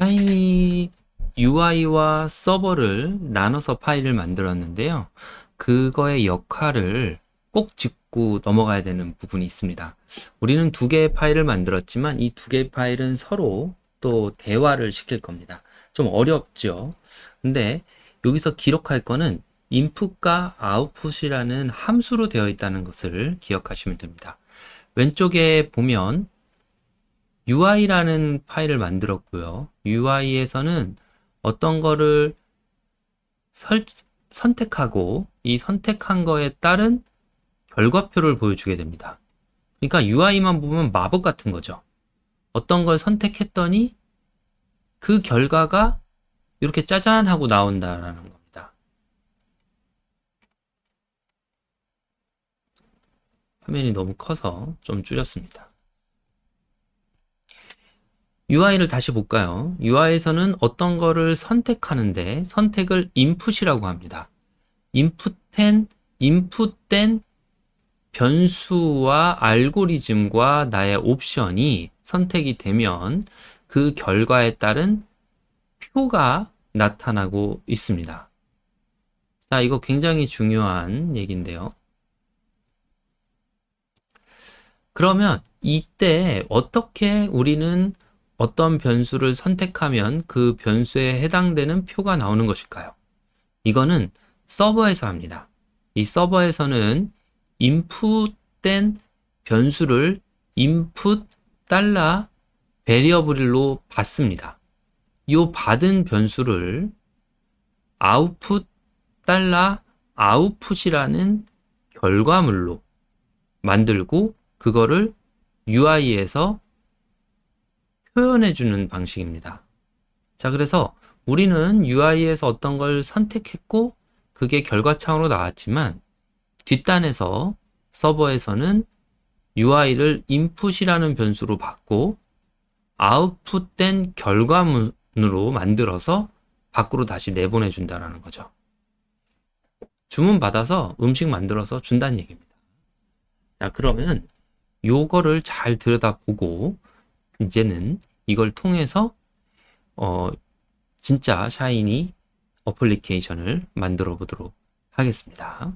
샤이니 UI와 서버를 나눠서 파일을 만들었는데요. 그거의 역할을 꼭 짚고 넘어가야 되는 부분이 있습니다. 우리는 두 개의 파일을 만들었지만 이 두 개의 파일은 서로 또 대화를 시킬 겁니다. 좀 어렵죠? 근데 여기서 기록할 거는 input과 output이라는 함수로 되어 있다는 것을 기억하시면 됩니다. 왼쪽에 보면 UI라는 파일을 만들었고요. UI에서는 어떤 거를 설- 선택하고 이 선택한 거에 따른 결과표를 보여주게 됩니다. 그러니까 UI만 보면 마법 같은 거죠. 어떤 걸 선택했더니 그 결과가 이렇게 짜잔 하고 나온다라는 겁니다. 화면이 너무 커서 좀 줄였습니다. UI를 다시 볼까요? UI에서는 어떤 거를 선택하는데 선택을 input이라고 합니다. input된, input된 변수와 알고리즘과 나의 옵션이 선택이 되면 그 결과에 따른 표가 나타나고 있습니다. 자, 이거 굉장히 중요한 얘기인데요. 그러면 이때 어떻게 우리는 어떤 변수를 선택하면 그 변수에 해당되는 표가 나오는 것일까요? 이거는 서버에서 합니다. 이 서버에서는 인풋된 변수를 input 달러 베리어블로 받습니다. 이 받은 변수를 output 달러 output이라는 결과물로 만들고 그거를 UI에서 표현해 주는 방식입니다. 자, 그래서 우리는 UI에서 어떤 걸 선택했고 그게 결과창으로 나왔지만 뒷단에서 서버에서는 UI를 input이라는 변수로 받고 아웃풋된 결과문으로 만들어서 밖으로 다시 내보내 준다라는 거죠. 주문 받아서 음식 만들어서 준다는 얘기입니다. 자, 그러면 요거를 잘 들여다보고 이제는 이걸 통해서 어 진짜 샤이니 어플리케이션을 만들어 보도록 하겠습니다.